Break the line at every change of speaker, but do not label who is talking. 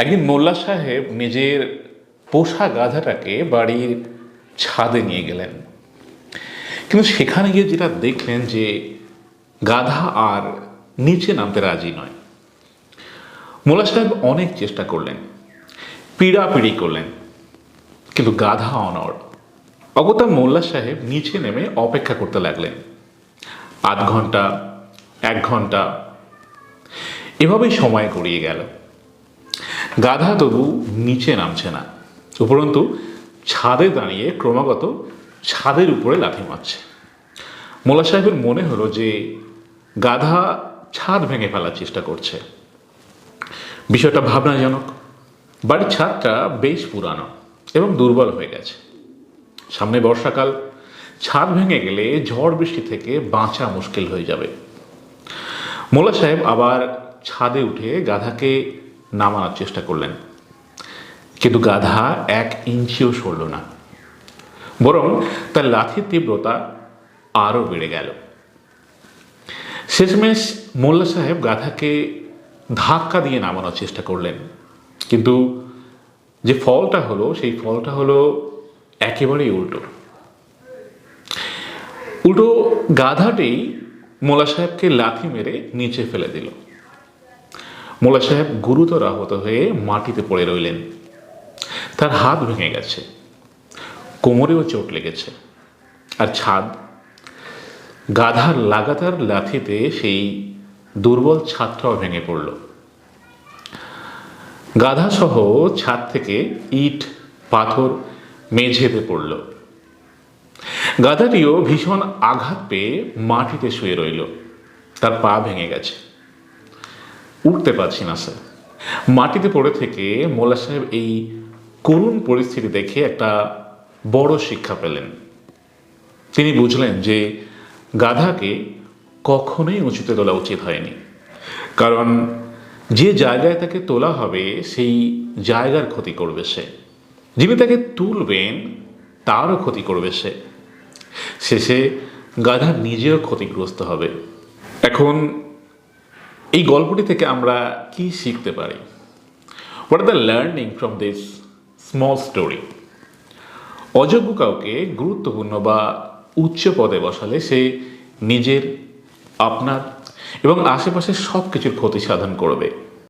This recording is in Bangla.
একদিন মোল্লা সাহেব নিজের পোষা গাধাটাকে বাড়ির ছাদে নিয়ে গেলেন। কিন্তু সেখানে গিয়ে যেটা দেখলেন যে গাধা আর নিচে নামতে রাজি নয়। মোল্লা সাহেব অনেক চেষ্টা করলেন, পিড়াপিড়ি করলেন, কিন্তু গাধা অনড়। অগতা মোল্লা সাহেব নিচে নেমে অপেক্ষা করতে লাগলেন। আধ ঘণ্টা, এক ঘণ্টা, এভাবেই সময় গড়িয়ে গেল। গাধা তবু নিচে নামছে না। উপরন্তু ছাদে দাঁড়িয়ে ক্রমাগত ছাদের উপরে লাথি মারছে। মোলা সাহেবের মনে হলো যে গাধা ছাদ ভেঙে ফেলার চেষ্টা করছে। বিষয়টা ভাবনাজনক। বাড়ির ছাদটা বেশ পুরানো এবং দুর্বল হয়ে গেছে। সামনে বর্ষাকাল, ছাদ ভেঙে গেলে ঝড় বৃষ্টি থেকে বাঁচা মুশকিল হয়ে যাবে। মোলা সাহেব আবার ছাদে উঠে গাধাকে নামানোর চেষ্টা করলেন। কিন্তু গাধা এক ইঞ্চিও সরল না। বরং তার লাঠির তীব্রতা আরও বেড়ে গেল। শেষমেশ মোল্লা সাহেব গাধাকে ধাক্কা দিয়ে নামানোর চেষ্টা করলেন। কিন্তু যে ফলটা হলো, সেই ফলটা হলো একেবারেই উল্টো। উল্টো গাধাটি মোলা সাহেবকে লাথি মেরে নিচে ফেলে দিল। মোলা সাহেব গুরুতর আহত হয়ে মাটিতে পড়ে রইলেন। তার হাত ভেঙে গেছে, কোমরেও চোট লেগেছে। আর ছাদ, গাধার লাগাতার লাথিতে সেই দুর্বল ছাদটাও ভেঙে পড়ল। গাধা সহ ছাদ থেকে ইট, পাথর মেঝেতে পড়ল। গাধাটিও ভীষণ আঘাত পেয়ে মাটিতে শুয়ে রইল। তার পা ভেঙে গেছে। উঠতে পারছি না, স্যার। মাটিতে পড়ে থেকে মোল্লা সাহেব এই করুণ পরিস্থিতি দেখে একটা বড় শিক্ষা পেলেন। তিনি বুঝলেন যে গাধাকে কখনোই উঁচুতে তোলা উচিত হয়নি। কারণ যে জায়গায় তাকে তোলা হবে, সেই জায়গার ক্ষতি করবে সে। যিনি তাকে তুলবেন, তারও ক্ষতি করবে সে। শেষে গাধা নিজেও ক্ষতিগ্রস্ত হবে। এখন এই গল্পটি থেকে আমরা কি শিখতে পারি? What are the learning from this small story অযোগ্য কাউকে গুরুত্বপূর্ণ বা উচ্চ পদে বসালে সে নিজের, আপনার এবং আশেপাশের সব কিছুর ক্ষতি সাধন করবে।